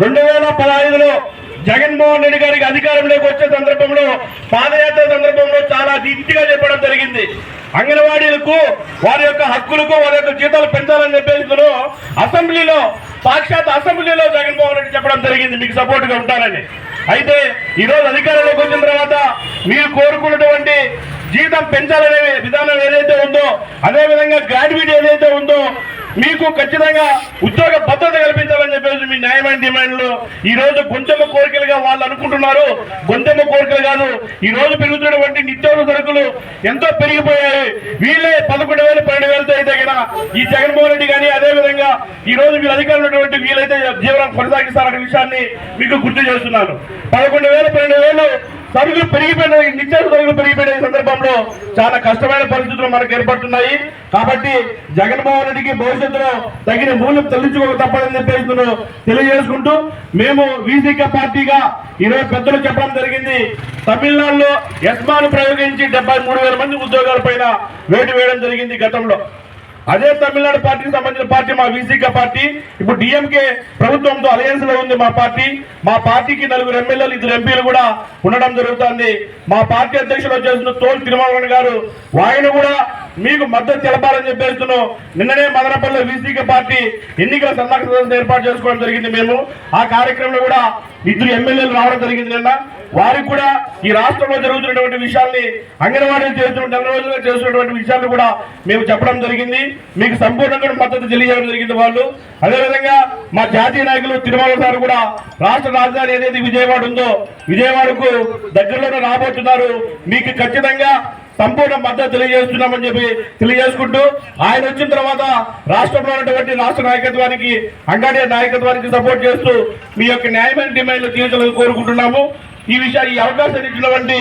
రెండు వేల పదహైదులో జగన్మోహన్ రెడ్డి గారికి అధికారంలోకి వచ్చే సందర్భంలో పాదయాత్ర సందర్భంలో చాలా దిట్టిగా చెప్పడం జరిగింది. అంగన్వాడీలకు వారి యొక్క హక్కులకు వారి యొక్క జీతాలు పెంచాలని చెప్పేసి అసెంబ్లీలో సాక్షాత్ అసెంబ్లీలో జగన్మోహన్ రెడ్డి చెప్పడం జరిగింది. మీకు సపోర్ట్గా ఉంటారని అయితే ఈరోజు అధికారంలోకి వచ్చిన తర్వాత మీరు కోరుకున్నటువంటి జీతం పెంచాలనే విధానం ఏదైతే ఉందో అదే విధంగా గ్రాడ్యుయేట్ ఏదైతే ఉందో మీకు ఖచ్చితంగా ఉద్యోగ భద్రత కల్పించాలని చెప్పేసి మీ న్యాయమైన డిమాండ్లు ఈ రోజు గొంతెమ్మ కోరికలుగా వాళ్ళు అనుకుంటున్నారు. గొంతెమ్మ కోరికలు కాదు ఈ రోజు పెరుగుతున్నటువంటి నిత్యావసర సరుకులు ఎంతో పెరిగిపోయాయి. వీళ్ళే పదకొండు వేలు పన్నెండు వేలతో అయితే కదా ఈ జగన్మోహన్ రెడ్డి కానీ అదే విధంగా ఈ రోజు మీరు అధికారులు ఉన్నటువంటి వీలైతే జీవనం కొనసాగిస్తారనే విషయాన్ని మీకు గుర్తు చేస్తున్నాను. పదకొండు వేలు పన్నెండు వేలు సరుకులు పెరిగిపోయిన నిత్యావసర సరుకులు పెరిగిపోయినాయి ఈ చాలా కష్టమైన పరిస్థితులు మనకు ఏర్పడుతున్నాయి. కాబట్టి జగన్మోహన్ రెడ్డికి భవిష్యత్తులో తగిన మూల్యం తల్లించుకోక తప్పదని చెప్పేసి తెలియజేసుకుంటూ మేము వీసీక పార్టీగా ఈరోజు పెద్దలు చెప్పడం జరిగింది. తమిళనాడులో యస్మాను ప్రయోగించి డెబ్బై మూడు వేల మంది ఉద్యోగాల పైన వేటు వేయడం జరిగింది గతంలో. అదే తమిళనాడు పార్టీకి సంబంధించిన పార్టీ మా వీసీక పార్టీ. ఇప్పుడు డిఎంకే ప్రభుత్వంతో అలయన్స్లో ఉంది మా పార్టీ. మా పార్టీకి నలుగురు ఎమ్మెల్యేలు ఇద్దరు ఎంపీలు కూడా ఉండడం జరుగుతుంది. మా పార్టీ అధ్యక్షులు వచ్చేసిన తోలు తిరుమల గారు ఆయన కూడా మీకు మద్దతు తెలపాలని చెప్పేస్తున్నాం. నిన్ననే మదనపల్లి వీసీక పార్టీ ఎన్నికల సన్నాహక ఏర్పాటు చేసుకోవడం జరిగింది మేము. ఆ కార్యక్రమంలో కూడా ఇద్దరు ఎమ్మెల్యేలు రావడం జరిగింది నిన్న. వారికి కూడా ఈ రాష్ట్రంలో జరుగుతున్నటువంటి విషయాల్ని అంగన్వాడీలు చేస్తున్న నెల రోజులుగా చేస్తున్నటువంటి విషయాలు కూడా మేము చెప్పడం జరిగింది. మీకు సంపూర్ణంగా మద్దతు తెలియజేయడం జరిగింది వాళ్ళు. అదేవిధంగా మా జాతీయ నాయకులు తిరుమల సార్ కూడా రాష్ట్ర రాజధాని ఏదైతే విజయవాడ ఉందో విజయవాడకు దగ్గరలోనే రాబోతున్నారు. మీకు ఖచ్చితంగా సంపూర్ణ మద్దతు తెలియజేస్తున్నామని చెప్పి తెలియజేసుకుంటూ ఆయన వచ్చిన తర్వాత రాష్ట్రంలో ఉన్నటువంటి రాష్ట్ర నాయకత్వానికి అంగాడి నాయకత్వానికి సపోర్ట్ చేస్తూ మీ యొక్క న్యాయమైన డిమాండ్లు తీర్చాలని కోరుకుంటున్నాము. ఈ విషయాన్ని ఈ అవకాశం ఇచ్చినటువంటి